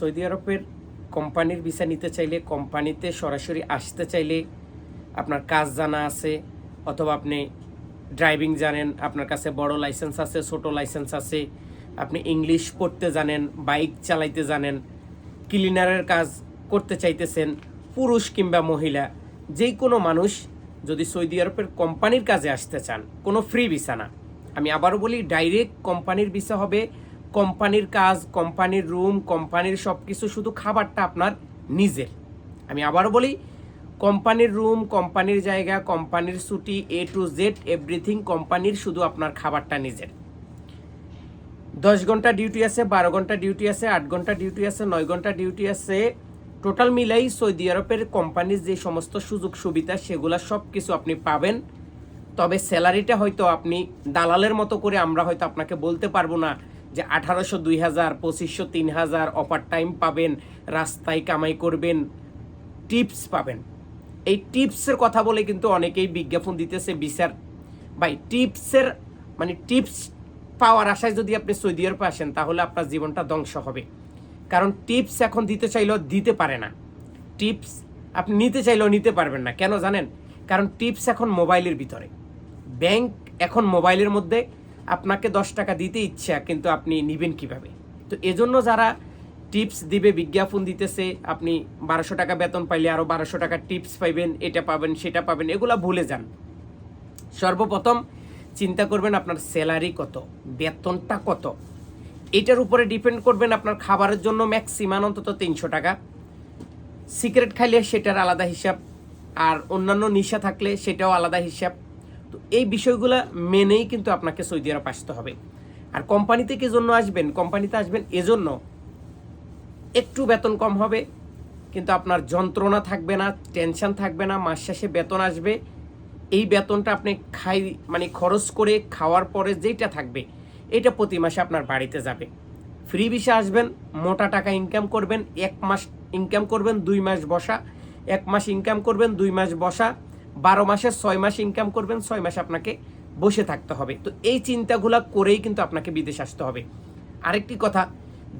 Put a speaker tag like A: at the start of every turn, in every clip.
A: Saudi আরবের কোম্পানির visa নিতে চাইলে কোম্পানিতে সরাসরি আসতে চাইলে আপনার কাজ জানা আছে, অথবা আপনি ড্রাইভিং জানেন, আপনার কাছে বড় লাইসেন্স আছে, ছোট লাইসেন্স আছে, আপনি ইংলিশ পড়তে জানেন বাইক চালাইতে জানেন ক্লিনারের কাজ করতে চাইতেছেন, পুরুষ কিংবা মহিলা যেই কোনো মানুষ যদি সৌদি আরবের কোম্পানির কাজে আসতে চান, কোনো ফ্রি ভিসা না। আমি আবারও বলি ডাইরেক্ট কোম্পানির ভিসা হবে কোম্পানির কাজ, কোম্পানির রুম কোম্পানির সব কিছু শুধু খাবারটা আপনার নিজের। আমি আবারও বলি, কোম্পানির রুম কোম্পানির জায়গা, কোম্পানির ছুটি এ টু জেড এভরিথিং কোম্পানির শুধু আপনার খাবারটা নিজের। দশ ঘণ্টা ডিউটি আছে, বারো ঘণ্টা ডিউটি আছে, আট ঘণ্টা ডিউটি আছে, নয় ঘণ্টা ডিউটি আছে। টোটাল মিলাই সৌদি আরবের কোম্পানির যে সমস্ত সুযোগ সুবিধা, সেগুলো সব কিছু আপনি পাবেন। তবে স্যালারিটা হয়তো আপনি দালালের মতো করে আমরা হয়তো আপনাকে বলতে পারব না। যে আঠারোশো, দুই হাজার, পঁচিশশো, তিন হাজার অফার টাইম পাবেন, রাস্তায় কামাই করবেন টিপস পাবেন। এই টিপসের কথা বলে কিন্তু অনেকেই বিজ্ঞাপন দিতেছে বিচার। ভাই টিপসের মানে টিপস পাওয়ার আশায় যদি আপনি সৌদি আরবে আসেন, তাহলে আপনার জীবনটা ধ্বংস হবে। কারণ টিপস এখন দিতে চাইলেও দিতে পারে না। টিপস আপনি নিতে চাইলেও নিতে পারবেন না। কেন জানেন? কারণ টিপস এখন মোবাইলের ভিতরে। ব্যাংক এখন মোবাইলের মধ্যে আপনাকে দশ টাকা দিতে ইচ্ছা, কিন্তু আপনি নেবেন কীভাবে? তো এজন্য যারা টিপস দিবে, বিজ্ঞাপন দিতেছে, আপনি বারোশো টাকা বেতন পাইলে আরও বারোশো টাকা টিপস পাইবেন, এটা পাবেন, সেটা পাবেন, এগুলা ভুলে যান। সর্বপ্রথম চিন্তা করবেন আপনার স্যালারি কত, বেতনটা কত। এটার উপরে ডিপেন্ড করবেন আপনার খাবারের জন্য ম্যাক্সিমাম অন্তত তিনশো টাকা। সিগারেট খাইলে সেটার আলাদা হিসাব, আর অন্যান্য নিশা থাকলে সেটাও আলাদা হিসাব। তো এই বিষয়গুলো মেনেই কিন্তু আপনাকে সৌদি আরব আসতে হবে। আর কোম্পানিতে কি জন্য আসবেন, কোম্পানিতে আসবেন, এজন্য একটু বেতন কম হবে, কিন্তু আপনার যন্ত্রণা থাকবে না, টেনশন থাকবে না, মাস শেষে বেতন আসবে। এই বেতনটা আপনি খাই মানে খরচ করে খাওয়ার পরে যেটা থাকবে, এটা প্রতি মাসে আপনার বাড়িতে যাবে। ফ্রি ভিসা আসবেন, মোটা টাকা ইনকাম করবেন, এক মাস ইনকাম করবেন, দুই মাস বসা, এক মাস ইনকাম করবেন, দুই মাস বসা বারো মাসে ছয় মাস ইনকাম করবেন, ছয় মাস আপনাকে বসে থাকতে হবে। তো এই চিন্তাগুলো করেই কিন্তু আপনাকে বিদেশ আসতে হবে। আরেকটি কথা,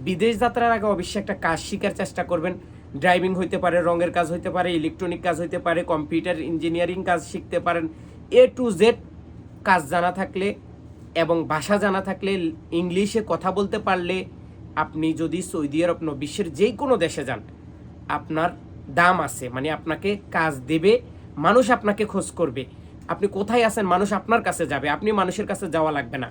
A: বিদেশ যাত্রার আগে অবশ্যই একটা কাজ শেখার চেষ্টা করবেন। ড্রাইভিং হইতে পারে, রঙের কাজ হইতে পারে ইলেকট্রনিক কাজ হইতে পারে কম্পিউটার ইঞ্জিনিয়ারিং কাজ শিখতে পারেন। এ টু জেড কাজ জানা থাকলে এবং ভাষা জানা থাকলে, ইংলিশে কথা বলতে পারলে আপনি যদি সৌদি আরব বিশ্বের যে কোনো দেশে যান, আপনার দাম আছে। মানে আপনাকে কাজ দেবে মানুষ আপনাকে খোঁজ করবে। আপনি কোথায় আছেন মানুষ আপনার কাছে যাবে। আপনি মানুষের কাছে যাওয়া লাগবে না।